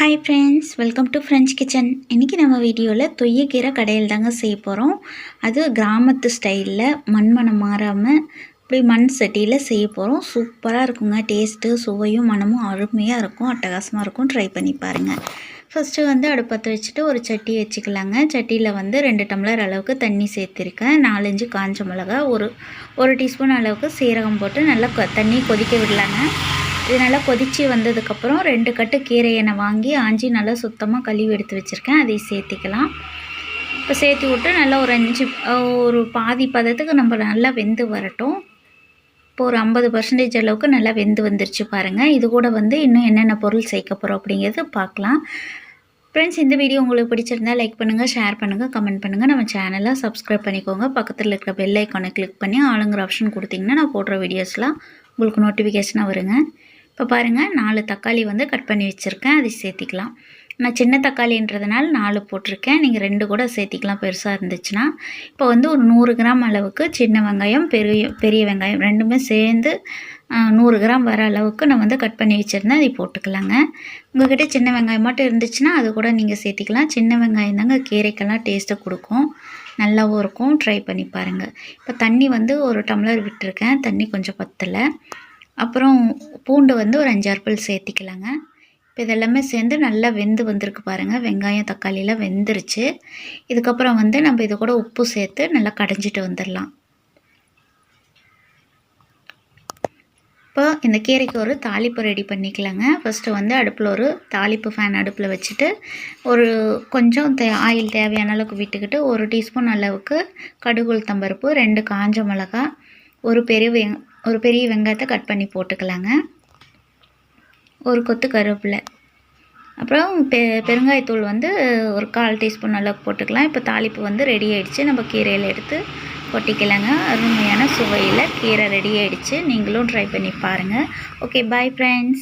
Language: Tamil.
Hi friends welcome to French kitchen இன்றைக்கி நம்ம வீடியோவில் தொய்யக்கீரை கடையில் தாங்க செய்ய போகிறோம் அது கிராமத்து ஸ்டைலில் மண்மனம் மாறாமல் இப்படி மண் சட்டியில் செய்ய போகிறோம் சூப்பராக இருக்குங்க. டேஸ்ட்டு சுவையும் மனமும் அருமையாக இருக்கும். அட்டகாசமாக இருக்கும். ட்ரை பண்ணி பாருங்கள் ஃபஸ்ட்டு வந்து அடுப்பத்தை வச்சுட்டு ஒரு சட்டி வச்சுக்கலாங்க. சட்டியில் வந்து ரெண்டு டம்ளர் அளவுக்கு தண்ணி சேர்த்துருக்கேன். நாலஞ்சு காஞ்ச மிளகா ஒரு ஒரு டீஸ்பூன் அளவுக்கு சீரகம் போட்டு நல்லா தண்ணி கொதிக்க விடலாங்க. இது நல்லா கொதித்து வந்ததுக்கப்புறம் ரெண்டு கட்டு கீரை எண்ணெய் வாங்கி ஆஞ்சி நல்லா சுத்தமாக கழுவி எடுத்து வச்சுருக்கேன். அதை சேர்த்திக்கலாம். இப்போ சேர்த்து விட்டு நல்லா ஒரு அஞ்சு ஒரு பாதி பதத்துக்கு நம்ம நல்லா வெந்து வரட்டும். இப்போ ஒரு ஐம்பது பர்சன்டேஜ் அளவுக்கு நல்லா வெந்து வந்துருச்சு பாருங்கள் இது கூட வந்து இன்னும் என்னென்ன பொருள் சேர்க்க போகிறோம் அப்படிங்கிறது பார்க்கலாம். ஃப்ரெண்ட்ஸ் இந்த வீடியோ உங்களுக்கு பிடிச்சிருந்தா லைக் பண்ணுங்கள் ஷேர் பண்ணுங்கள் கமெண்ட் பண்ணுங்கள் நம்ம சேனலை சப்ஸ்கிரைப் பண்ணிக்கோங்க. பக்கத்தில் இருக்கிற பெல் ஐக்கானை கிளிக் பண்ணி ஆளுங்கிற ஆப்ஷன் கொடுத்திங்கன்னா நான் போடுற வீடியோஸ்லாம் உங்களுக்கு நோட்டிஃபிகேஷனாக வருங்க. இப்போ பாருங்கள் நாலு தக்காளி வந்து கட் பண்ணி வச்சுருக்கேன். அதை சேர்த்திக்கலாம். நான் சின்ன தக்காளின்றதுனால நாலு போட்டிருக்கேன். நீங்கள் ரெண்டு கூட சேர்த்திக்கலாம். பெருசாக இருந்துச்சுன்னா. இப்போ வந்து ஒரு நூறு கிராம் அளவுக்கு சின்ன வெங்காயம் பெரிய பெரிய வெங்காயம் ரெண்டுமே சேர்ந்து நூறு கிராம் வர அளவுக்கு நான் வந்து கட் பண்ணி வச்சுருந்தேன். அதை போட்டுக்கலாங்க. உங்கள்கிட்ட சின்ன வெங்காயம் மட்டும் இருந்துச்சுன்னா அது கூட நீங்கள் சேர்த்திக்கலாம். சின்ன வெங்காயம் தாங்க கீரைக்கெல்லாம் டேஸ்ட்டை கொடுக்கும். நல்லாவும் இருக்கும். ட்ரை பண்ணி பாருங்கள் இப்போ தண்ணி வந்து ஒரு டம்ளர் விட்டுருக்கேன். தண்ணி கொஞ்சம் பத்தலை. அப்புறம் பூண்டு வந்து ஒரு அஞ்சாறு பல் சேர்த்திக்கலாங்க. இப்போ இதெல்லாமே சேர்ந்து நல்லா வெந்து வந்திருக்கு பாருங்கள் வெங்காயம் தக்காளியெலாம் வெந்துருச்சு. இதுக்கப்புறம் வந்து நம்ம இது கூட உப்பு சேர்த்து நல்லா கடைஞ்சிட்டு வந்துடலாம் இப்போ இந்த கீரைக்கு ஒரு தாளிப்பு ரெடி பண்ணிக்கலாங்க. ஃபஸ்ட்டு வந்து அடுப்பில் ஒரு தாளிப்பு ஃபேன் அடுப்பில் வச்சுட்டு ஒரு கொஞ்சம் தே ஆயில் தேவையான அளவுக்கு விட்டுக்கிட்டு ஒரு டீஸ்பூன் அளவுக்கு கடுகுள் தம்பருப்பு ரெண்டு காஞ்ச மிளகா ஒரு பெரிய வெங் ஒரு பெரிய வெங்காயத்தை கட் பண்ணி போட்டுக்கலாங்க. ஒரு கொத்து கருவேப்பிலை. அப்புறம் பெ பெருங்காயத்தூள் வந்து ஒரு கால் டீஸ்பூன் அளவுக்கு போட்டுக்கலாம். இப்போ தாளிப்பு வந்து ரெடி ஆகிடுச்சு நம்ம கீரையில் எடுத்து கொட்டிக்கலாங்க. அருமையான சுவையில் கீரை ரெடி ஆகிடுச்சு நீங்களும் ட்ரை பண்ணி பாருங்கள் ஓகே பாய் ஃப்ரெண்ட்ஸ்